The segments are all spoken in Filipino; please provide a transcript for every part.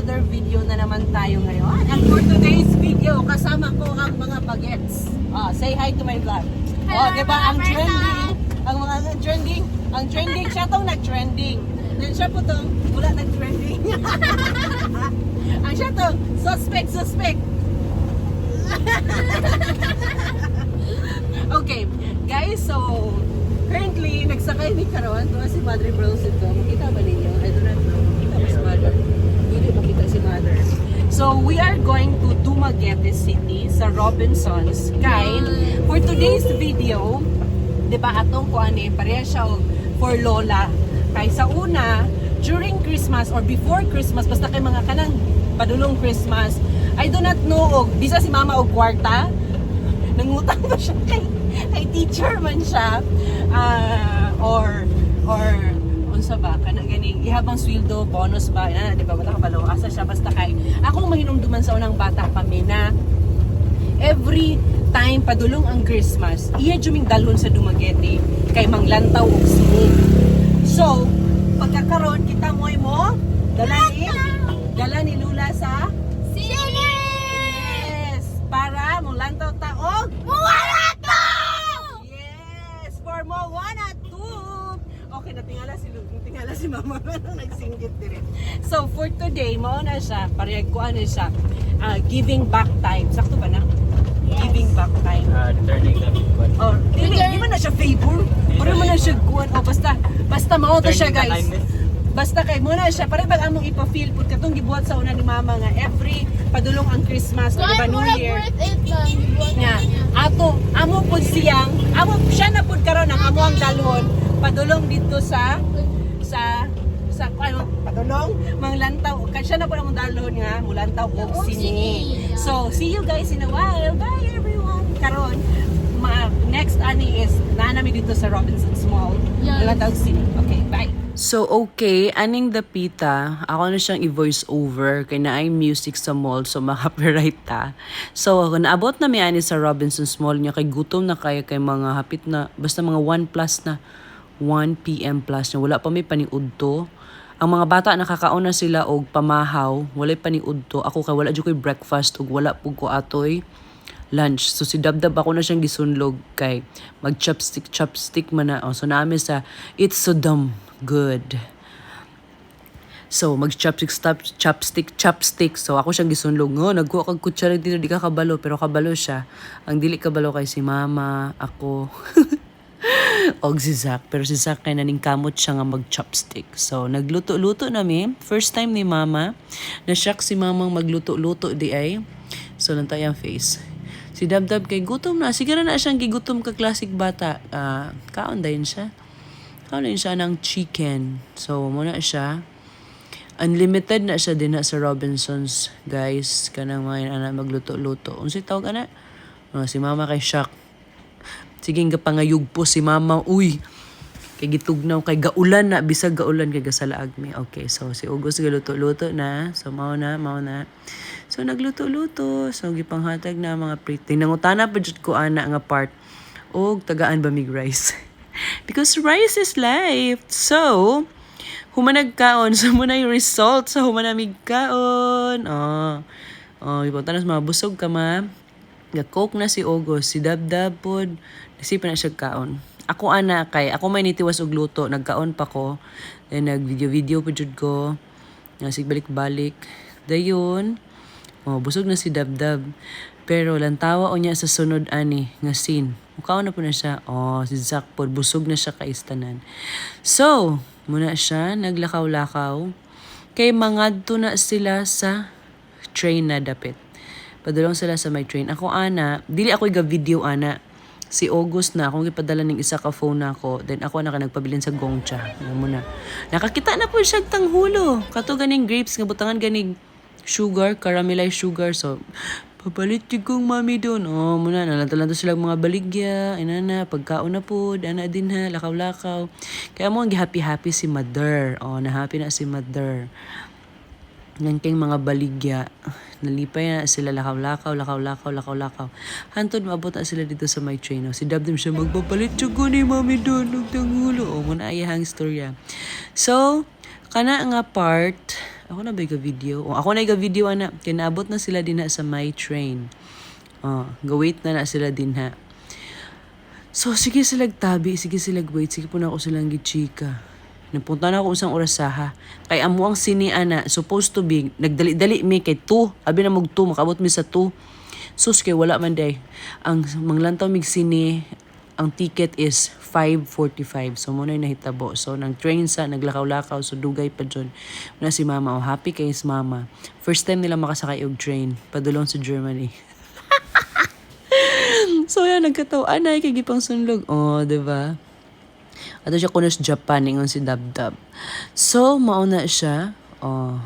another video na naman tayo ngayon. And for today's video, kasama ko ang mga bagets. Ah, say hi to my vlog. Oh, Hello, di ba ang trending, ang mga trending, ang trending siya tong nag-trending. Then siya po tong wala nag-trending. ang siya tong suspect, suspect. okay, guys, so currently nagsakay ni Karon to si Madre Bros ito. Makita ba ninyo? I don't know. Makita ba si Mother? Si Mother. So we are going to Dumaguete City sa Robinsons. Kay for today's video, 'di ba atong kuan eh pareha siya for Lola. Kay sa una during Christmas or before Christmas basta kay mga kanang padulong Christmas, I do not know og bisa si Mama og kwarta. Nangutang ba siya kay kay teacher man siya Ah, or or unsa ba kana gani ihabang sweldo bonus ba? Ina di ba? Wala ka balo asa siya? Basta kay ako mahinumduman sa unang bata pa mi na every time padulong ang Christmas iya juming dalhon sa Dumaguete kay manglantaw og sini so pagkakaroon kita moy mo dala ni mo na siya, parehag ko ano siya, ah, giving back time. Sakto ba na? Giving back time. uh, returning the what? Or, dili, di man na siya favor. Pero man na siya kuwan. O, basta, basta mao to siya, guys. kindness. Basta kay muna siya, pare bag among ipa-feel pud katong gibuhat sa una ni mama nga every padulong ang Christmas o diba New Year. Nga, ato, amo pud siyang, amo siya na pud karon ang amo ang dalhon padulong dito sa sa sa ano, padulong manglantaw kay siya na pud ang dalhon nga mulantaw og sini. So, see you guys in a while. Bye everyone. Karon ma, next ani is nanami dito sa Robinson's Mall. Yes. Mulantaw sini. Okay, bye. So, okay, aning dapita, ako na siyang i-voice over kay na ay music sa mall, so ma-copyright ta. So, ako naabot na may ani sa Robinson's Mall niya, kay gutom na kaya kay mga hapit na, basta mga 1 plus na, 1 p.m. plus na, wala pa may paniud to. Ang mga bata nakakaon na sila og pamahaw, walay paniud to. Ako kay wala jud ko'y breakfast ug wala pug ko atoy lunch. So si Dabdab ako na siyang gisunlog kay mag chopstick chopstick man na. Oh, so naami sa it's so dumb good. So, mag chopstick, stop, chopstick, chopstick. So, ako siyang gisunlog. Ngo, nagkuha kag kutsara dito, di ka kabalo. Pero kabalo siya. Ang dili kabalo kay si mama, ako, og si Zach. Pero si Zach kay naning kamot siya nga mag-chopstick. So, nagluto-luto nami. First time ni mama. Na-shock si mamang magluto-luto di ay. So, lang tayo ang face. Si Dabdab kay gutom na. Siguro na siyang gigutom ka classic bata. Ah, kaon dayon siya. Kaon dayon siya ng chicken. So, muna siya. Unlimited na siya din na sa Robinsons, guys. Kanang mga anak magluto-luto. Unsay tawag ana? Oh, si mama kay shock. Sige nga pangayug po si mama. Uy, kay gitugnaw kay gaulan na bisag gaulan kay gasalaag mi. Okay, so si August galuto-luto na. So mao na, mao na. So nagluto-luto, so gipanghatag na mga pretty. Nangutana pa jud ko ana nga part og tagaan ba mig rice. Because rice is life. So, humanag kaon sa muna yung result sa humanamig kaon. Oh. Oh, ipunta na sa mga busog ka ma. Ga-coke na si August, si Dabdab pod. Nasipan na siya kaon. Ako ana kay ako may nitiwas og luto, nagkaon pa ko. Then nag video video pa jud ko. Nasig balik-balik. Dayon, oh, busog na si Dabdab. Pero lantawa o niya sa sunod ani nga scene. Mukaon na po na siya. Oh, si Zach pod busog na siya kaistanan. So, muna siya naglakaw-lakaw. Kay mangadto na sila sa train na dapit. Padulong sila sa my train. Ako ana, dili ako iga video ana. Si August na akong ipadala ning isa ka phone na ako. Then ako na ka nagpabilin sa Gongcha. Mo na. Nakakita na po siya tanghulo. Kato ganing grapes nga butangan ganing sugar, caramelized sugar. So, papalit kong mami doon. Oh, muna, nalantalanto sila mga baligya, ina na, pagkaon na po, ana din ha, lakaw-lakaw. Kaya mo happy-happy si mother. Oh, na-happy na si mother. Kayong mga baligya. Nalipay na sila lakaw-lakaw, lakaw-lakaw, lakaw-lakaw. Hantod maabot na sila dito sa my train. Oh. Si Dabdam siya magpapalit ko ni mami doon. Nagtangulo. O, muna ayahang istorya. So, kana nga part, Ako na ba video? O, ako na yung video, ana. Kinaabot na sila din sa my train. Oh, gawait na na sila din ha. So, sige silag tabi, sige silag wait, sige po na ako silang gichika. Napunta na ako usang orasaha. Kay amo ang sini ana, supposed to be, nagdali-dali mi kay 2. Abi na mog 2, makabot mi sa 2. Sus kay wala man day. Ang manglantaw mig sini, ang ticket is 5.45. So, muna yung nahitabo. So, nang train sa, naglakaw-lakaw. So, dugay pa dyan. Muna si mama. Oh, happy kay si mama. First time nila makasakay og train. Padulong sa Germany. so, yan, nagkatawaan na. Kay gipang sunlog. Oh, ba? Ato siya kuno sa Japan, ingon si Dabdab. So, mauna siya. Oh,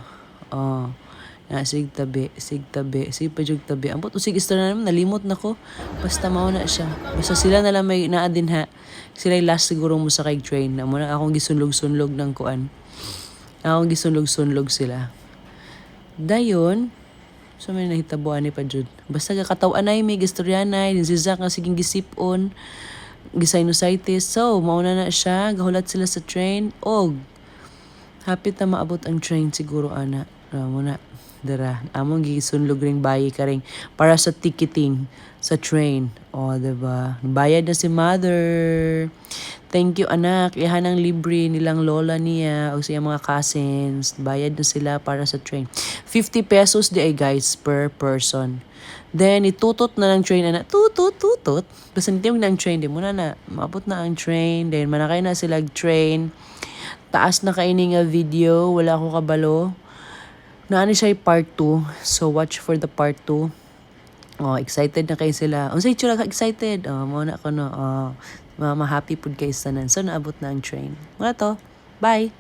oh. Na, sig tabi, sig tabi, sig pa jug tabi. Ambot usig istorya naman, nalimot na ko. Basta mauna siya. Basta sila na lang may naadin ha. Sila last siguro mo sa kay train. Na muna akong gisunlog-sunlog ng kuan. Akong gisunlog-sunlog sila. Dayon, so may nahitabuan ni pa jud. Basta kakatawa na may gistoryanay, din si Zach nga siging gisipon, gisainusitis. So, mauna na siya, gahulat sila sa train. Og, hapit na maabot ang train siguro, ana. Uh, muna, dara. Among gisunlog ring bayi ka ring para sa ticketing sa train. O, oh, diba? Bayad na si mother. Thank you, anak. Iyan ang libre nilang lola niya o siya mga cousins. Bayad na sila para sa train. 50 pesos di ay guys per person. Then, itutot na ng train, anak. Tutut, tutut. Basta nitiyong ng train. Di mo na na. Maabot na ang train. Then, manakay na sila train. Taas na kaini nga video. Wala ko kabalo. Naano siya part 2. So, watch for the part 2. Oh, excited na kayo sila. Ang say ka excited. Oh, mo na ko no. Oh, mama happy pud kayo sanan. So naabot na ang train. Wala to. Bye.